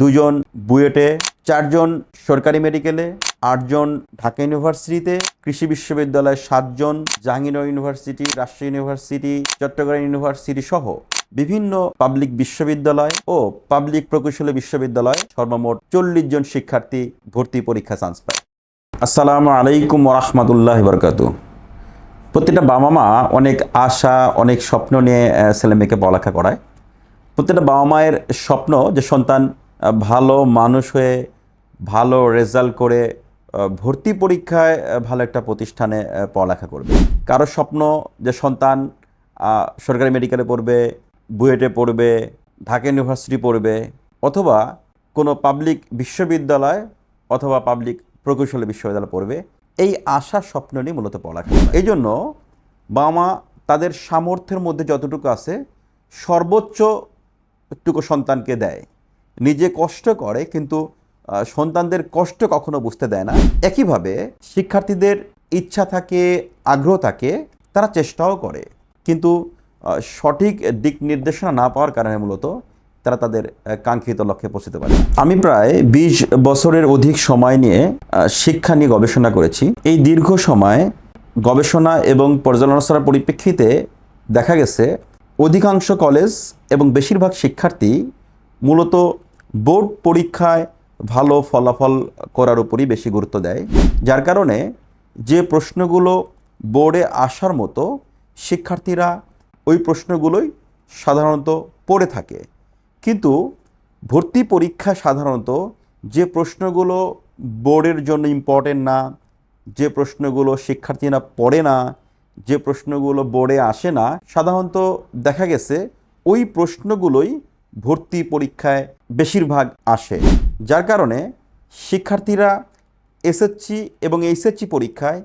দুজন বুয়েটে চারজন সরকারি মেডিকেলে আটজন ঢাকা ইউনিভার্সিটিতে কৃষি বিশ্ববিদ্যালয়ে সাতজন Jahangirnagar university Rajshahi university Chittagong university সহ বিভিন্ন পাবলিক বিশ্ববিদ্যালয় ও পাবলিক প্রকৌশলী বিশ্ববিদ্যালয় সর্বমোট চল্লিশ জন শিক্ষার্থী ভর্তি পরীক্ষা চান্স পায়। আসসালামু আলাইকুম রহমতুল্লাহ বরকাত প্রত্যেকটা বাবা মা অনেক আশা অনেক স্বপ্ন নিয়ে আহ, ছেলে মেয়েকে পড়ালেখা করায়। প্রত্যেকটা বাবা মায়ের স্বপ্ন যে সন্তান ভালো মানুষ হয়ে ভালো রেজাল্ট করে ভর্তি পরীক্ষায় ভালো একটা প্রতিষ্ঠানে পড়ালেখা করবে কারও স্বপ্ন যে সন্তান সরকারি মেডিকেলে পড়বে, বুয়েটে পড়বে, ঢাকা ইউনিভার্সিটি পড়বে, অথবা কোনো পাবলিক বিশ্ববিদ্যালয় অথবা পাবলিক প্রকৌশলী বিশ্ববিদ্যালয় পড়বে, এই আশা স্বপ্ন নিয়ে মূলত পড়ালেখা। এই জন্য বাবা তাদের সামর্থ্যের মধ্যে যতটুকু আছে, সর্বোচ্চটুকু সন্তানকে দেয় নিজে কষ্ট করে, কিন্তু সন্তানদের কষ্ট কখনো বুঝতে দেয় না। একইভাবে শিক্ষার্থীদের ইচ্ছা থাকে, আগ্রহ থাকে, তারা চেষ্টাও করে। কিন্তু সঠিক দিক নির্দেশনা না পাওয়ার কারণে মূলত তারা তাদের কাঙ্ক্ষিত লক্ষ্যে পৌঁছতে পারে। আমি প্রায় বিশ বছরের অধিক সময় নিয়ে শিক্ষা নিয়ে গবেষণা করেছি। এই দীর্ঘ সময় গবেষণা এবং পর্যালোচনার পরিপ্রেক্ষিতে দেখা গেছে, অধিকাংশ কলেজ এবং বেশিরভাগ শিক্ষার্থী মূলত বোর্ড পরীক্ষায় ভালো ফলাফল করার উপরই বেশি গুরুত্ব দেয়। যার কারণে যে প্রশ্নগুলো বোর্ডে আসার মতো শিক্ষার্থীরা ওই প্রশ্নগুলোই সাধারণত পড়ে থাকে। কিন্তু ভর্তি পরীক্ষা সাধারণত যে প্রশ্নগুলো বোর্ডের জন্য ইম্পর্টেন্ট না, যে প্রশ্নগুলো শিক্ষার্থীরা পড়ে না, যে প্রশ্নগুলো বোর্ডে আসে না, সাধারণত দেখা গেছে ওই প্রশ্নগুলোই ভর্তি পরীক্ষায় বেশিরভাগ আসে। যার কারণে শিক্ষার্থীরা এসএসসি এবং এইচএসসি পরীক্ষায়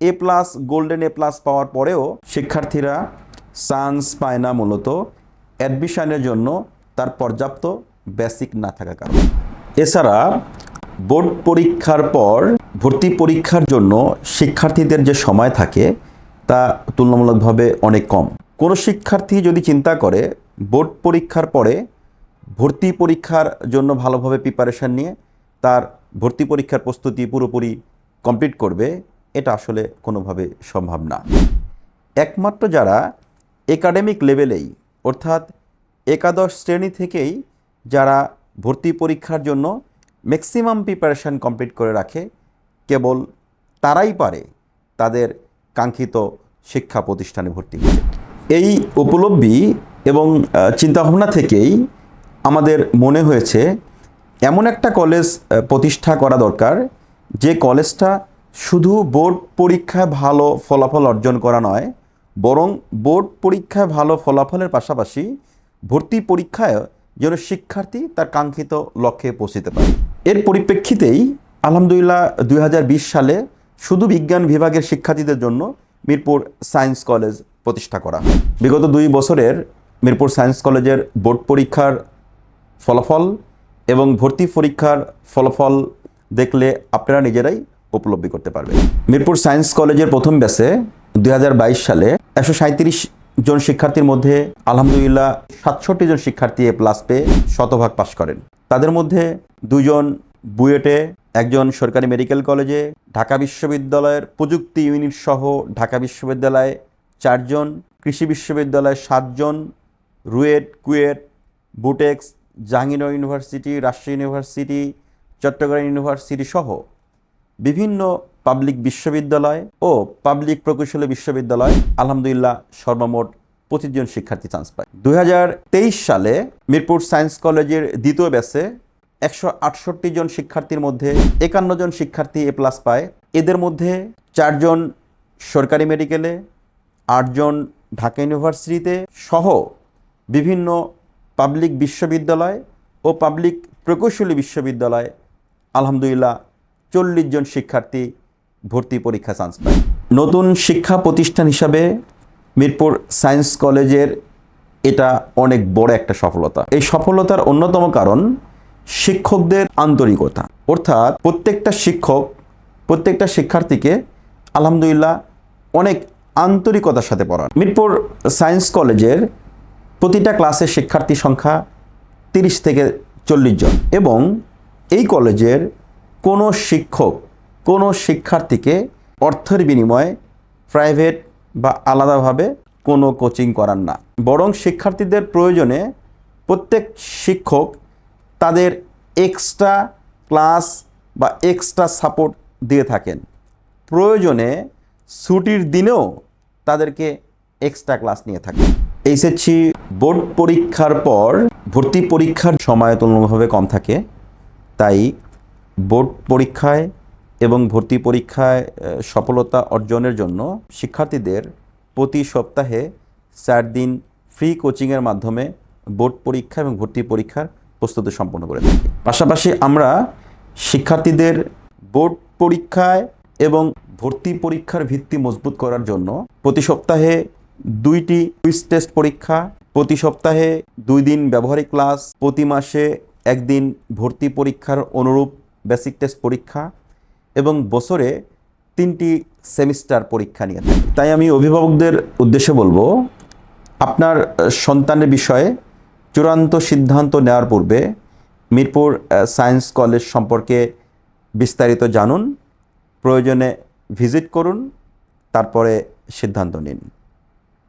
A plus, golden A plus পাওয়ার পরেও শিক্ষার্থীরা চান্স পায় না মূলত। অ্যাডমিশনের জন্য তার পর্যাপ্ত বেসিক না থাকার কারণে। এছাড়া বোর্ড পরীক্ষার পর ভর্তি পরীক্ষার জন্য শিক্ষার্থীদের যে সময় থাকে তা তুলনামূলকভাবে অনেক কম। কোনো শিক্ষার্থী যদি চিন্তা করে বোর্ড পরীক্ষার পরে ভর্তি পরীক্ষার জন্য ভালোভাবে প্রিপারেশন নিয়ে তার ভর্তি পরীক্ষার প্রস্তুতি পুরোপুরি কমপ্লিট করবে, এটা আসলে কোনোভাবে সম্ভব না। একমাত্র যারা একাডেমিক লেভেলেই অর্থাৎ একাদশ শ্রেণি থেকেই যারা ভর্তি পরীক্ষার জন্য ম্যাক্সিমাম প্রিপারেশন কমপ্লিট করে রাখে, কেবল তারাই পারে তাদের কাঙ্ক্ষিত শিক্ষা প্রতিষ্ঠানে ভর্তি হতে। এই উপলব্ধি এবং চিন্তাভাবনা থেকেই আমাদের মনে হয়েছে এমন একটা কলেজ প্রতিষ্ঠা করা দরকার, যে কলেজটা শুধু বোর্ড পরীক্ষায় ভালো ফলাফল অর্জন করা নয়, বরং বোর্ড পরীক্ষায় ভালো ফলাফলের পাশাপাশি ভর্তি পরীক্ষায় যেন শিক্ষার্থী তার কাঙ্ক্ষিত লক্ষ্যে পৌঁছতে পারে। এর পরিপ্রেক্ষিতেই আলহামদুলিল্লাহ দুই হাজার বিশ সালে শুধু বিজ্ঞান বিভাগের শিক্ষার্থীদের জন্য মিরপুর সায়েন্স কলেজ প্রতিষ্ঠা করা বিগত দুই বছরের মিরপুর সায়েন্স কলেজের বোর্ড পরীক্ষার ফলাফল এবং ভর্তি পরীক্ষার ফলাফল দেখলে আপনারা নিজেরাই উপলব্ধি করতে পারবেন। মিরপুর সায়েন্স কলেজের প্রথম ব্যাচে দু হাজার বাইশ সালে একশো জন শিক্ষার্থীর মধ্যে আলহামদুলিল্লাহ সাতষট্টি জন শিক্ষার্থী এ প্লাস পেয়ে শতভাগ পাশ করেন। তাদের মধ্যে দুজন বুয়েটে, একজন সরকারি মেডিকেল কলেজে, ঢাকা বিশ্ববিদ্যালয়ের প্রযুক্তি ইউনিট সহ ঢাকা বিশ্ববিদ্যালয়ে চারজন, কৃষি বিশ্ববিদ্যালয়ে সাতজন RUET, KUET, BUTEX, Jahangirnagar university, Rajshahi university, Chittagong university সহ বিভিন্ন পাবলিক বিশ্ববিদ্যালয় ও পাবলিক প্রকৌশলী বিশ্ববিদ্যালয় আলহামদুলিল্লাহ সর্বমোট পঁচিশ জন শিক্ষার্থী চান্স পায়। দু হাজার তেইশ সালে মিরপুর সায়েন্স কলেজের দ্বিতীয় ব্যাচে একশো আটষট্টি জন শিক্ষার্থীর মধ্যে একান্ন জন শিক্ষার্থী এ প্লাস পায়। এদের মধ্যে চারজন সরকারি মেডিকেলে আটজন ঢাকা ইউনিভার্সিটিতে সহ বিভিন্ন পাবলিক বিশ্ববিদ্যালয় ও পাবলিক প্রকৌশলী বিশ্ববিদ্যালয় আলহামদুলিল্লাহ চল্লিশ জন শিক্ষার্থী ভর্তি পরীক্ষা চান্স পায়। নতুন শিক্ষা প্রতিষ্ঠান হিসাবে মিরপুর সায়েন্স কলেজের এটা অনেক বড় একটা সফলতা। এই সফলতার অন্যতম কারণ শিক্ষকদের আন্তরিকতা। অর্থাৎ প্রত্যেকটা শিক্ষক, প্রত্যেকটা শিক্ষার্থীকে আলহামদুলিল্লাহ অনেক আন্তরিকতার সাথে পড়ান। মিরপুর সায়েন্স কলেজের প্রতিটা ক্লাসের শিক্ষার্থী সংখ্যা তিরিশ থেকে চল্লিশ জন এবং এই কলেজের কোনো শিক্ষক, কোনো শিক্ষার্থীকে অর্থের বিনিময়ে প্রাইভেট বা আলাদাভাবে কোনো কোচিং করান না। বরং শিক্ষার্থীদের প্রয়োজনে প্রত্যেক শিক্ষক তাদের এক্সট্রা ক্লাস বা এক্সট্রা সাপোর্ট দিয়ে থাকেন। প্রয়োজনে ছুটির দিনেও তাদেরকে এক্সট্রা ক্লাস নিয়ে থাকে এইচএসসি বোর্ড পরীক্ষার পর ভর্তি পরীক্ষার সময় তুলনাভাবে কম থাকে। তাই বোর্ড পরীক্ষায় এবং ভর্তি পরীক্ষায় সফলতা অর্জনের জন্য শিক্ষার্থীদের প্রতি সপ্তাহে চার দিন ফ্রি কোচিংয়ের মাধ্যমে বোর্ড পরীক্ষা এবং ভর্তি পরীক্ষার প্রস্তুতি সম্পন্ন করে থাকি। পাশাপাশি আমরা শিক্ষার্থীদের বোর্ড পরীক্ষায় এবং ভর্তি পরীক্ষার ভিত্তি মজবুত করার জন্য প্রতি সপ্তাহে দুইটি কুইজ টেস্ট পরীক্ষা, প্রতি সপ্তাহে দুই দিন ব্যবহারিক ক্লাস প্রতি মাসে একদিন ভর্তি পরীক্ষার অনুরূপ বেসিক টেস্ট পরীক্ষা এবং বছরে তিনটি সেমিস্টার পরীক্ষা নিয়ে থাকি। তাই আমি অভিভাবকদের উদ্দেশ্যে বলব, আপনার সন্তানের বিষয়ে চূড়ান্ত সিদ্ধান্ত নেওয়ার পূর্বে মিরপুর সায়েন্স কলেজ সম্পর্কে বিস্তারিত জানুন, প্রয়োজনে ভিজিট করুন, তারপরে সিদ্ধান্ত নিন।